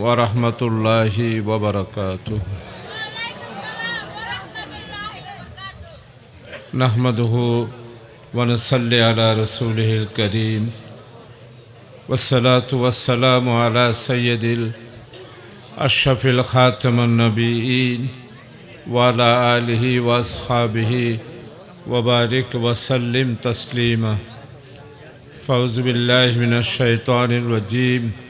ورحمة الله وبركاته. نحمده ونصلي على رسوله الكريم. والصلاة والسلام على سيد الأشرف الخاتم النبيين وعلى آله وأصحابه وبارك وسلم تسليما. فأعوذ بالله من الشيطان الرجيم.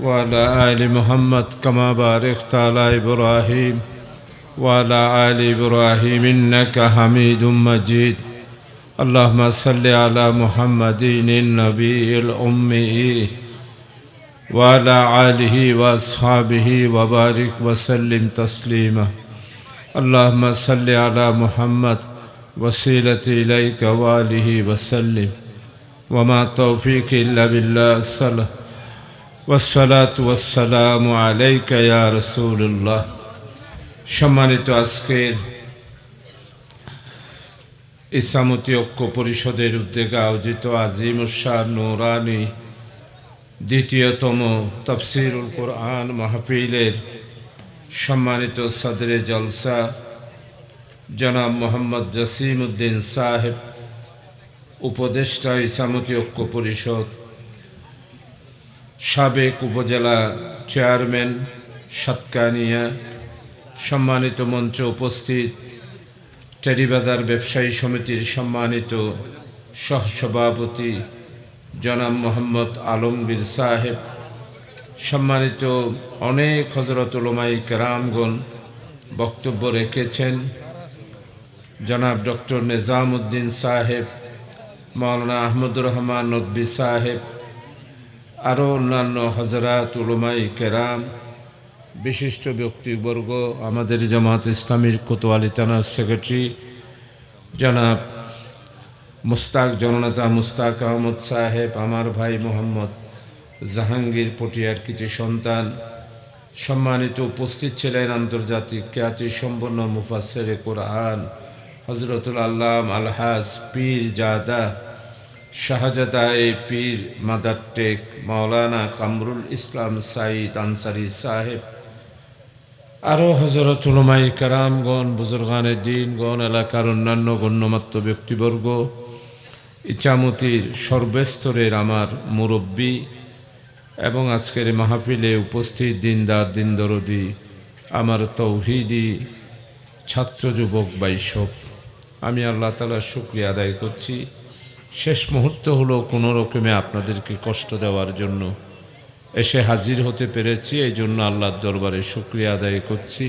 وعلى آل محمد كما باركت على إبراهيم وعلى آل إبراهيم إنك حميد مجيد. اللهم صل على محمد النبي الأمي وعلى آله وأصحابه وبارك وسلم تسليما. اللهم صل على محمد وسيلة إليك وآله وسلم. وما توفيق إلا بالله الصلاة والصلاة والسلام عليك يا رسول الله সম্মানিত আজকের ইসামতি ঐক্য পরিষদের উদ্যোগে আয়োজিত আজিম শাহ নোরানি দ্বিতীয়তম তফসিরুল কোরআন মাহফিলের সম্মানিত সদরে জলসা জনাব মোহাম্মদ জসিম উদ্দিন সাহেব উপদেষ্টা ইসামতি ঐক্য পরিষদ সাবেক উপজেলা চেয়ারম্যান সাতকানিয়া সম্মানিত মঞ্চে উপস্থিত টেরিবাজার ব্যবসায়ী সমিতির সম্মানিত সহসভাপতি জনাব মোহাম্মদ আলমগীর সাহেব, সম্মানিত অনেক হজরত উলমাই কেরামগণ বক্তব্য রেখেছেন, জনাব ডক্টর নিজামুদ্দিন সাহেব মৌলানা আহমদুর রহমান নদবী সাহেব আরও অন্যান্য হজরাত উলমাই কেরাম, বিশিষ্ট ব্যক্তিবর্গ, আমাদের জামাত ইসলামীর কোতোয়ালি থানার সেক্রেটারি জনাব মুস্তাক, জননেতা মুস্তাক আহমদ সাহেব, আমার ভাই মোহাম্মদ জাহাঙ্গীর পটিয়ার কিছু সন্তান, সম্মানিত উপস্থিত ছিলেন আন্তর্জাতিক খ্যাতি সম্পন্ন মুফাসের কোরআন হজরতুল আল্লাম আলহাজ পীর জাদা শাহজাদাই পীর মাদার টেক মাওলানা কামরুল ইসলাম সাইদ আনসারি সাহেব আরও হজরত উলমাই কারামগণ বুজুর্গানের দিনগণ, এলাকার অন্যান্য গণ্যমাত্র ব্যক্তিবর্গ ইচামতির সর্বস্তরের আমার মুরব্বী এবং আজকের মাহফিলে উপস্থিত দিনদার, দিনদরদি, আমার তৌহিদি ছাত্র যুবক বাইসব আমি আল্লাহ তালার শুক্রিয়া আদায় করছি। শেষ মুহূর্ত হলো কোনো রকমে আপনাদেরকে কষ্ট দেওয়ার জন্য। এসে হাজির হতে পেরেছি, এই জন্য আল্লাহর দরবারে শুক্রিয়া আদায় করছি।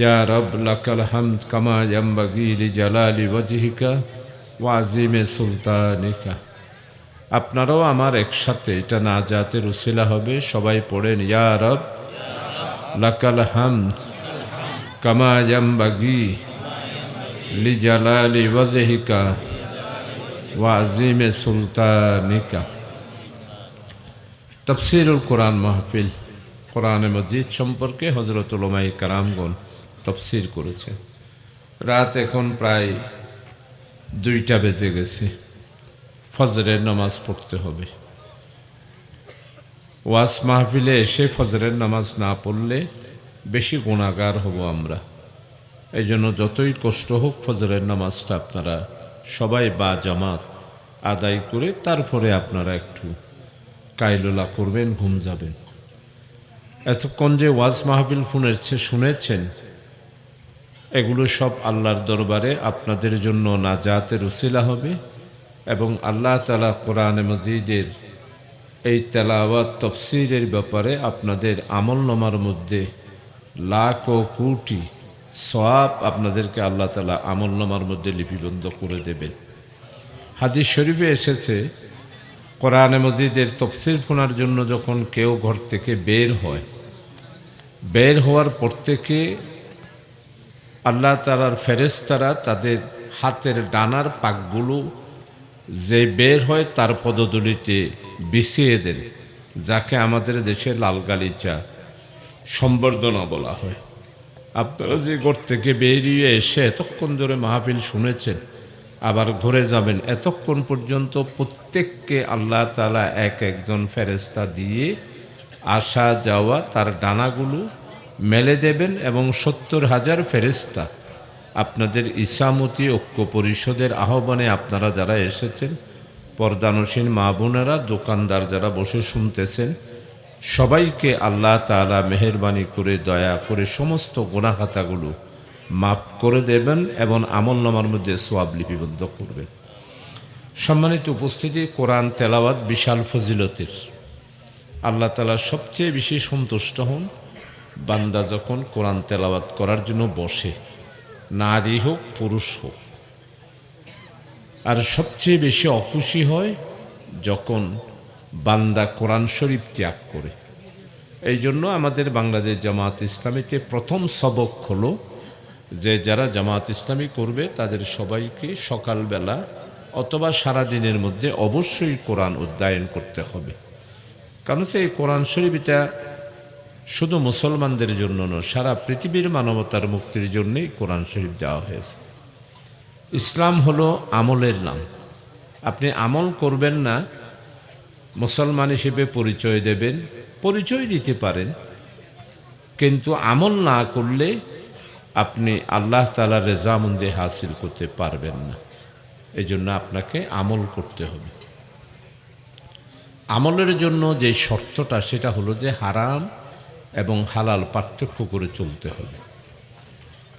ইয়া রব, লাকাল হামদ কামা ইয়াম্বাগি লি জালালি ওয়াজিহিকা ওয়াজিমে সুলতানিকা। আপনারাও আমার একসাথে, এটা না যাতে রুসিলা হবে, সবাই পড়েন, ইয়া রব, লাকাল হামদ কামা ইয়াম্বাগি লি জালালি ওয়াজিহিকা। ওয়াজিমে সুলতানিকা তফসিরুল কোরআন মাহফিল কোরআনে মজিদ সম্পর্কে হজরত উলমাই কারামগণ তফসির করেছে। রাত এখন প্রায় দুইটা বেজে গেছে। ফজরের নামাজ পড়তে হবে। ওয়াজ মাহফিলে এসে ফজরের নামাজ না পড়লে বেশি গুণাগার হব আমরা। এই জন্য যতই কষ্ট হোক ফজরের নামাজটা আপনারা সবাই বা জামাত আদায় করে তারপরে আপনারা একটু কাইলোলা করবেন, ঘুম যাবেন এতক্ষণ যে ওয়াজ মাহফিল ফুনেছে শুনেছেন, এগুলো সব আল্লাহর দরবারে আপনাদের জন্য নাজাতের উসিলা হবে এবং আল্লাহ তালা কোরআন মজিদের এই তেলাওয়াত তফসিরের ব্যাপারে আপনাদের আমল নমার মধ্যে লাখ ও কোটি সওয়াব আপনাদেরকে আল্লাহ তালা আমল নমার মধ্যে লিপিবদ্ধ করে দেবেন। হাদিস শরীফে এসেছে, কোরআনে মজিদের তফসির শোনার জন্য যখন কেউ ঘর থেকে বের হয়, বের হওয়ার পর থেকে আল্লাহ তালার ফেরেস্তারা তাদের হাতের ডানার পাকগুলো যে বের হয় তার পদদলিতে বিছিয়ে দেন, যাকে আমাদের দেশে লাল গালিচা সম্বর্ধনা বলা হয়। আপনারা যে ঘর থেকে বেরিয়ে এসে এতক্ষণ ধরে মাহফিল শুনেছেন আবার ঘুরে যাবেন। এতক্ষণ পর্যন্ত প্রত্যেককে আল্লাহ তালা এক একজন ফেরেস্তা দিয়ে আসা যাওয়া তার ডানাগুলো মেলে দেবেন এবং সত্তর হাজার ফেরেস্তা আপনাদের ইসামতি ঐক্য পরিষদের আহ্বানে আপনারা যারা এসেছেন, পর্দানসীন মা বোনেরা, দোকানদার যারা বসে শুনতেছেন, সবাইকে আল্লাহ তালা মেহরবানি করে, দয়া করে সমস্ত গোনাখাতাগুলো মাফ করে দেবেন এবং আমল নামার মধ্যে সোয়াব লিপিবদ্ধ করবেন। সম্মানিত উপস্থিতি, কোরআন তেলাওয়াত বিশাল ফজিলতের। আল্লাহ তালা সবচেয়ে বেশি সন্তুষ্ট হন বান্দা যখন কোরআন তেলাওয়াত করার জন্য বসে, নারী হোক, পুরুষ হোক। আর সবচেয়ে বেশি অখুশি হয় যখন বান্দা কোরআন শরীফ ত্যাগ করে। এই জন্য আমাদের বাংলাদেশ জামাত ইসলামীতে প্রথম সবক হলো যে যারা জামাত ইসলামী করবে, তাদের সবাইকে সকালবেলা অথবা সারাদিনের মধ্যে অবশ্যই কোরআন অধ্যয়ন করতে হবে। কারণ সেই কোরআন শরীফ এটা শুধু মুসলমানদের জন্য নয়, সারা পৃথিবীর মানবতার মুক্তির জন্যই কোরআন শরীফ দেওয়া হয়েছে। ইসলাম হলো আমলের নাম। আপনি আমল করবেন না, মুসলমান হিসেবে পরিচয় দেবেন, পরিচয় দিতে পারেন, কিন্তু আমল না করলে আপনি আল্লাহ তালা রেজামন্দে হাসিল করতে পারবেন না। এই জন্য আপনাকে আমল করতে হবে। আমলের জন্য যে শর্তটা, সেটা হলো যে হারাম এবং হালাল পার্থক্য করে চলতে হবে।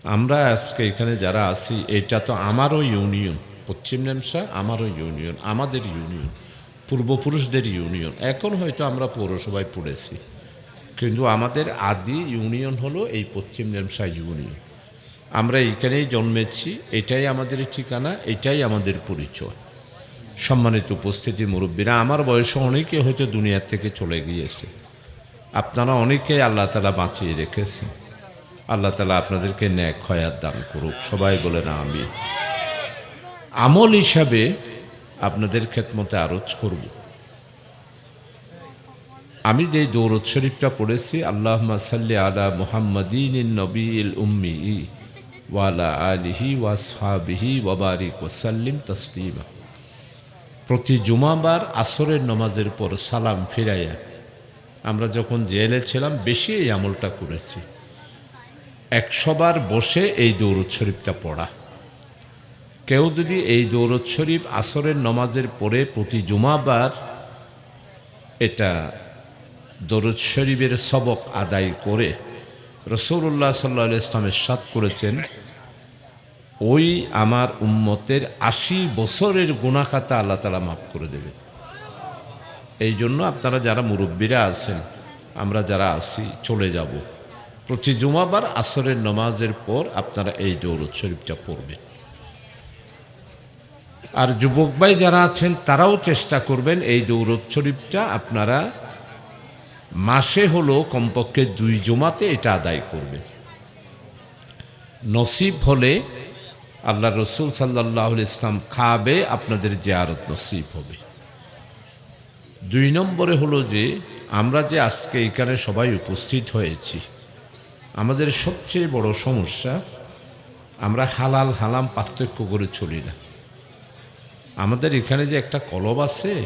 আমরা আজকে এখানে যারা আছি, এটা তো আমারও ইউনিয়ন, পশ্চিম নেমসা আমারও ইউনিয়ন, আমাদের ইউনিয়ন, পূর্বপুরুষদের ইউনিয়ন। এখন হয়তো আমরা পৌরসভায় পড়েছি। কিন্তু আমাদের আদি ইউনিয়ন হলো এই পশ্চিম নেমসা ইউনিয়ন আমরা এইখানেই জন্মেছি, এটাই আমাদের ঠিকানা, এটাই আমাদের পরিচয়। সম্মানিত উপস্থিতি মুরব্বীরা, আমার বয়সে অনেকে হয়তো দুনিয়ার থেকে চলে গিয়েছে। আপনারা অনেকেই আল্লাহ তালা বাঁচিয়ে রেখেছেন। আল্লাহ তালা আপনাদেরকে ন্যাক খয়াত দান করুক, সবাই বলে না আমি আমল হিসাবে আপনাদের খেতমতে আরজ করব। আমি যেই দৌরদ শরীফটা পড়েছি আল্লাহ সাল্লি আলা মুহাম্মদিন নবীল উম্মি ওয়ালা আলিহি ওয়াসহাবিহি ওয়াবারিক ওসাল্লিম তসলিমা। প্রতি জুমাবার আসরের নমাজের পর সালাম ফিরাইয়া আমরা যখন জেলে ছিলাম, বেশি এই আমলটা করেছি। একশোবার বসে এই দৌরদ শরীফটা পড়া। কেউ যদি এই দৌরদ শরীফ আসরের নমাজের পরে প্রতি জুমাবার এটা দরুদ শরীফের সবক আদায় করে রসৌল্লাহ সাল্লা ইসলামের সাত করেছেন, ওই আমার উম্মতের আশি বছরের গুণাখাতা আল্লাহ তালা মাফ করে দেবে এই জন্য আপনারা যারা মুরব্বীরা আছেন, আমরা যারা আছি, চলে যাব। প্রতি জুমাবার আসরের নমাজের পর আপনারা এই দৌরদ শরীফটা পড়বেন। আর যুবক ভাই যারা আছেন, তারাও চেষ্টা করবেন এই দৌরদ শরীফটা আপনারা মাসে হলো কমপক্ষে দুই জমাতে এটা আদায় করবে। নসিব হলে আল্লাহ রসুল সাল্লাহ ইসলাম খাবে, আপনাদের জিয়ারত নসিব হবে। দুই নম্বরে হলো যে, আমরা যে আজকে এখানে সবাই উপস্থিত হয়েছি, আমাদের সবচেয়ে বড় সমস্যা, আমরা হালাল হালাম পার্থক্য করে চলি না। আমাদের এখানে যে একটা কলব আছে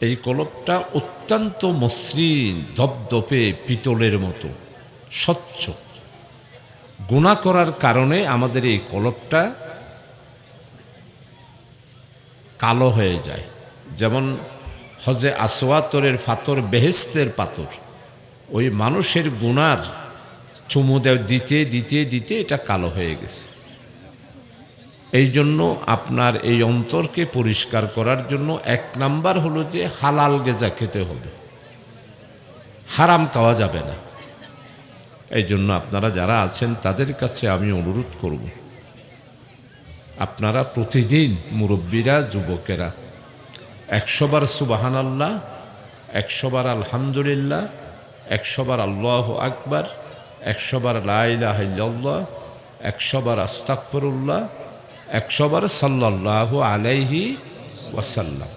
এই কলবটা অত্যন্ত মসৃণ ধপধপে পিতলের মতো, স্বচ্ছ। গুণা করার কারণে আমাদের এই কলবটা কালো হয়ে যায়। যেমন হজে আসোয়াতরের ফাতর বেহেস্তের পাথর, ওই মানুষের গুনার চুমু দিতে দিতে দিতে এটা কালো হয়ে গেছে। এই জন্য আপনার এই অন্তরকে পরিষ্কার করার জন্য এক নাম্বার হলো যে হালাল গেজা খেতে হবে। হারাম খাওয়া যাবে না। এই জন্য আপনারা যারা আছেন, তাদের কাছে আমি অনুরোধ করব। আপনারা প্রতিদিন মুরব্বীরা, যুবকেরা একশোবার সুবাহান আল্লাহ একশোবার আলহামদুলিল্লাহ একশোবার আল্লাহ আকবার একশোবার লাইলাহিল্লাহ একশোবার আস্তাকফরুল্লাহ একশোবার সাল্লাহ আলাইহি ওয়াসাল্লাম।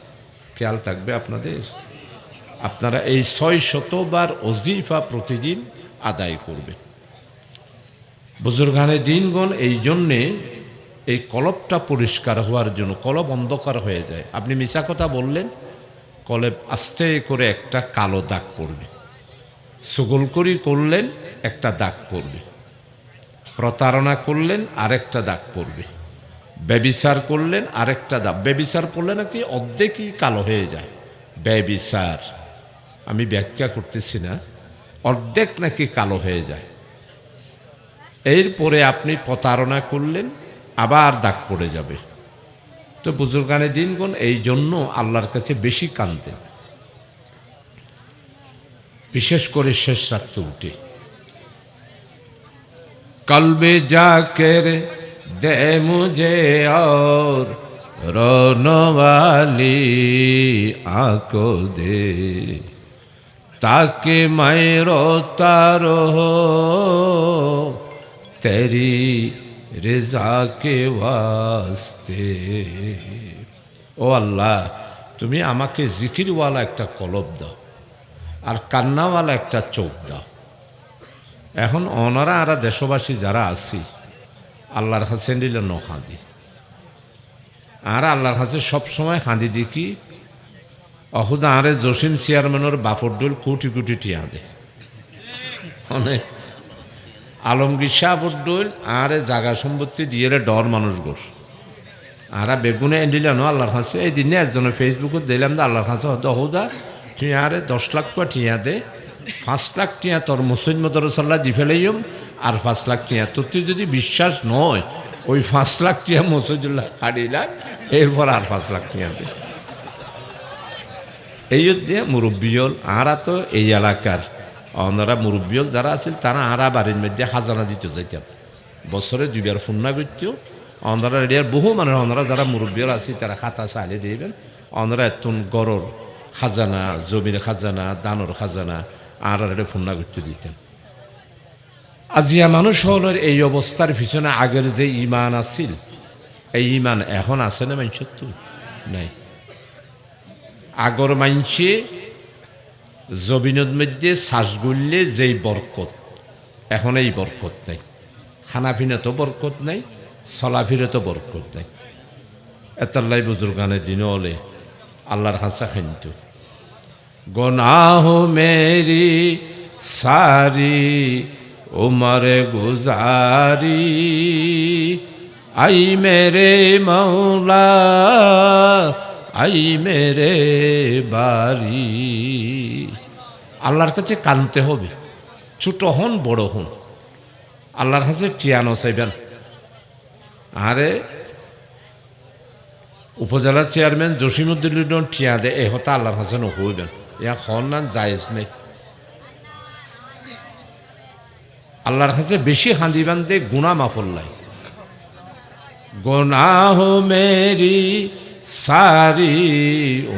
খেয়াল থাকবে আপনাদের। আপনারা এই ছয় শতবার অজিফা প্রতিদিন আদায় করবে বুজুর্গানে দিনগণ এই জন্যে এই কলবটা পরিষ্কার হওয়ার জন্য কলব অন্ধকার হয়ে যায়। আপনি মিশা কথা বললেন কলেব আস্তে করে একটা কালো দাগ পড়বে। সুগলকরি করলেন, একটা দাগ পড়বে। প্রতারণা করলেন, আরেকটা দাগ পড়বে। ব্যবিচার করলেন আরেকটা দাগ ব্যবিচার করলে নাকি অর্ধেকই কালো হয়ে যায়। ব্যবিচার। আমি ব্যাখ্যা করতেছি না। অর্ধেক নাকি কালো হয়ে যায়। এরপরে আপনি প্রতারণা করলেন, আবার দাগ পড়ে যাবে। তো বুজুর্গানের দিনগণ এই জন্য আল্লাহর কাছে বেশি কানতেন বিশেষ করে শেষ রাত্রে উঠে। কলবে জাকের দে মুঝে और रोनवाली आंखों दे ताकि मैं रोता रहो तेरी रिजा के वास्ते ও আল্লাহ তুমি আমাকে জিকিরওয়ালা একটা কলব দাও আর কান্নাওয়ালা একটা চোখ দাও এখন ওনারা আর দেশবাসী যারা আছি আল্লাহর কাছে নিলে ন হাঁদি। আর আল্লাহর কাছে সবসময় হাঁদি দেখি, অহুদা আরে জসিম চেয়ারম্যানের বাপর ডোল কোটি কোটি টিয়া দে। অনেক আলমগীর শাহ ডোল আরে জাগা সম্পত্তি দিয়ে ডর মানুষ গোস আরা বেগুনে দিলাম আল্লাহর কাছে এই দিনে একজনের ফেসবুকত দিলাম যে আল্লাহর কাছে হতো হৌদা তুই আরে দশ লাখ টাকা টিয়া দে পাঁচ লাখ টিয়া তোর মুসলিম দি ফেলাইম আর পাঁচ লাখ টিয়া তোর তুই যদি বিশ্বাস নয়, ওই পাঁচ লাখ টিয়া মসজিদুল্লাহ লাখ, এরপর আর পাঁচ লাখ টিয়া দে। এই দিয়ে মুরব্বিয়ল আরা তো এই এলাকার। ওনারা মুরব্বিয়ল যারা আছিল, তারা আরা বাড়ির মধ্যে হাজানা দিতে যাইতাম। বছরে দুইবার ফুন্না করতেও ওনারা এরিয়ার বহু মানে ওনারা যারা মুরব্বিয়ল আছে, তারা খাতা চালিয়ে দিবেন। ওনারা এতন গড়র খাজানা, জমির খাজানা, দানর খাজানা আর এটা ফুন্না করতে দিতেন। আজিয়া মানুষ হলের এই অবস্থার পিছনে আগের যে ইমান আছিল, এই ইমান এখন আছে না মানুষের তো নাই। আগর মাইনছে জবিনের মধ্যে শ্বাস গড়লে যেই বরকত, এখন এই বরকত নাই। খানাফিনে তো বরকত নাই চলাফিরে তো বরকত নাই। এতাল্লাই বুজুর্গানের দিন হলে আল্লাহর হাসা খাইত গনাহ মেরি সারি, উমরে গুজারি। আই মেরে মৌলা, আই মেরে বাড়ি আল্লাহর কাছে কানতে হবে, ছোট হন, বড় হন। আল্লাহর কাছে টিয়ানো চাইবেন। আরে, উপজেলা চেয়ারম্যান জসিমুদ্দিন টিয়া দে, এ হতা আল্লাহর কাছে নহইবেন। ইয়া হন না, জায়েজ নেই। আল্লাহর কাছে বেশি হাঁদিবান দে গুণা মাফল্লাই গোনাহ মেরি, সারি,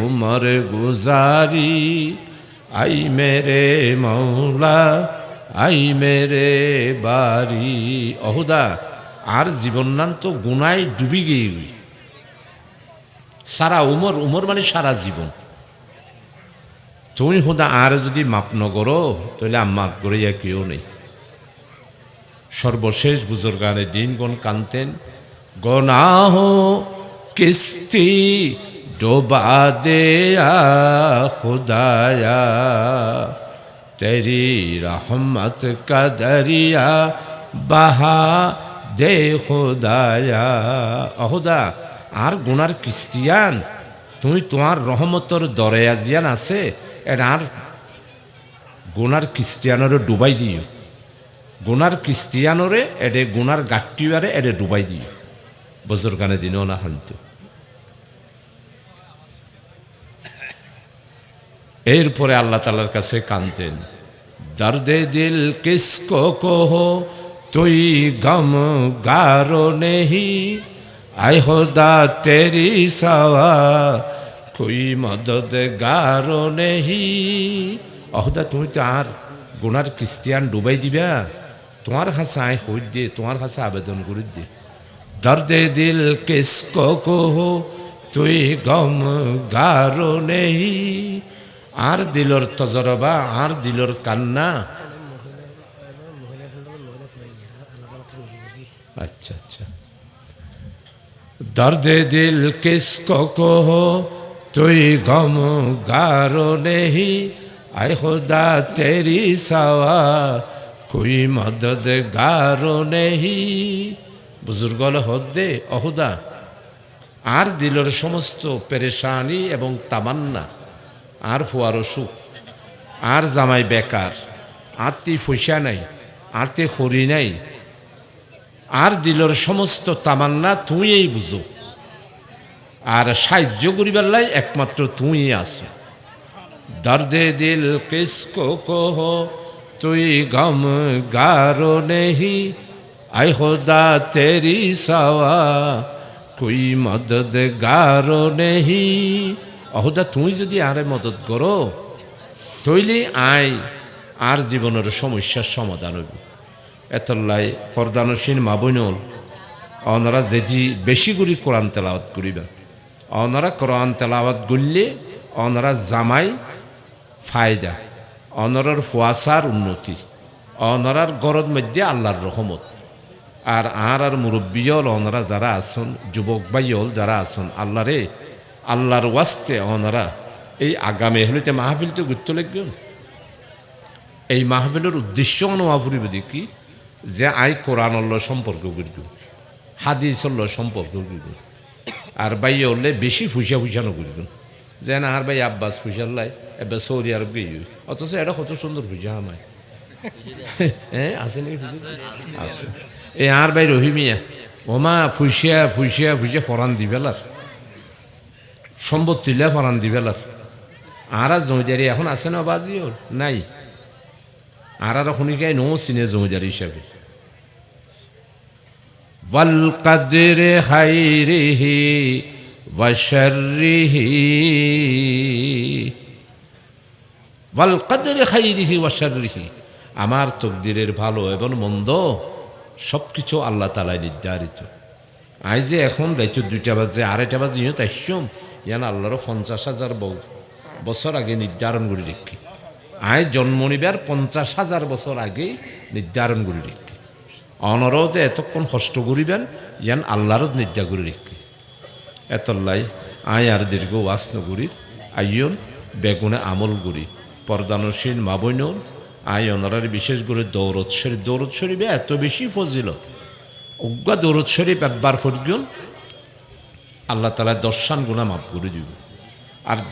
উমর গুজারি, আই মেরে মৌলা, আই মেরে বাড়ি অহুদা, আর জীবনান তো গুনায় ডুবি গিয়ে। সারা উমর উমর মানে সারা জীবন। তুমি হুদা আর যদি মাপ ন করো, তাহলে মাপ করিয়া কেউ নেই। সর্বশেষ বুজুর্গানে দিনগণ কানতেন গনাহ কিস্তি ডোবা দেয়া খুদায়া, তেরি রহমত কাদরিয়া বাহা দে খুদায়া। অহুদা, আর গুনার কিস্তিয়ান, তুমি তোমার রহমতর দরে আজিয়ান আছে? আর গুনার কিস্তিয়ানরে ডুবাই দিও গুনার কিস্তিয়ানরে এডে গুনার গাট্টিবারে এডে ডুবাই দিও বুজুর্গানে দিনও না হান্ত এরপরে আল্লাহ তালার কাছে কানতেন দর্দে দিল কিসকো কহো তুই গম গারো নেহি আই আয় হোদা তেরি সাওয়া তুই মদদগার নেহি? অহদা তুমি তো আর গোনার খ্রিস্টিয়ান ডুবাই দিবা। তোমার হাসা আয় হই দে, তোমার হাসা আবেদন করে দে। দর্দে দিল কিসক কহো, তুই গম গার নেহি? আর দিলর তজরবা, আর দিলর কান্না? আচ্ছা আচ্ছা। দর্দে দিল কিসক কহো তুই গম গার নেহি। আয় খুদা, তেরি সাওয়া, কুই মদদ গার নেহি। বুজুর্গল হদ্দে, অহুদা। আর দিলর সমস্ত পেরেশানি এবং তামান্না, আর ফুয়ার অসুখ, আর জামাই বেকার আত্মি ফুসা নাই আতে খড়ি নাই। আর দিলর সমস্ত তামান্না তুই এই বুঝুক আর সাহায্য করিবার লাই একমাত্র তুই আছো। দর্দে দিল কিসকো কহ, তুই গম গারো নেহি। আই খোদা তেরি সাওয়া, কুই মদদ গারো নেহি। অহুদা তুই যদি আরে মদত করো, তৈলি আয়, আর জীবনের সমস্যার সমাধান হইব। এতলাই পর্দানসীন মা বইনল অনারা যেদি বেশি করে কোরআন তেলাওয়াত করিবা। অনারা কোরআন তেলাওয়াত করলে অনারা জামাই ফায়দা, অনরার ফুয়াশার উন্নতি, অনরার গরদ মধ্যে আল্লাহর রহমত। আর আর আর মুরব্বীল অনরা যারা আসন যুবক ভাইল যারা আসন আল্লাহরে, আল্লাহর ওয়াস্তে অনরা এই আগামী হলিতে মাহফিলতে গুরুত্ব লাগবে। এই মাহফিলের উদ্দেশ্য অনুয়াফুরিব দেখি যে আই কোরআন সম্পর্ক করিব হাদিস সম্পর্ক করিব আর বাই হলে বেশি ফুসা ফুসানো করিব যে না আর ভাই আব্বাস ফুসার লাই এবার সৌদি আরব গিয়ে অথচ এটা কত সুন্দর ফুসা আমায়। হ্যাঁ আছে নাকি আছে। এই আর ভাই রহিমিয়া ওমা ফুসিয়া ফুসিয়া ফুসিয়া ফরান দিবেলার সম্পত্তিলে ফরান দিবেলার আর আর জমিদারি এখন আছে না বাজি ওর নাই। আর আর শুনিকাই নো চিনে জমিদারি হিসাবে। والقدر خيره وشره والقدر خيره وشره আমার তকদিরের ভালো এবং মন্দ সব কিছু আল্লাহ তালায় নির্ধারিত আই যে এখন দায়িত্ব দুইটা বাজে আড়াইটা বাজে ইয়ে তাইসম ইয়ান আল্লাহর পঞ্চাশ হাজার ব- বছর আগে নির্ধারণ করে রেখে আয় জন্ম নিবার পঞ্চাশ হাজার বছর আগে নির্ধারণ করে রেখে অনরও যে এতক্ষণ কষ্ট করিবেন, ইয়ান আল্লাহর নির্যা করে রেখে। এতল্লাই আয় আর দীর্ঘ ওয়াস নগরী, আইয়ন বেগুনে আমল করি। পর্দানসীন মাবৈনল আয় অনারার বিশেষ করে দৌরত শরীফ, দৌরত শরীফে এত বেশি ফজিল অজ্ঞা দৌরত শরীফ একবার ফরগুন আল্লাহ তালা দর্শান গুণা মাফ করে দিব। আর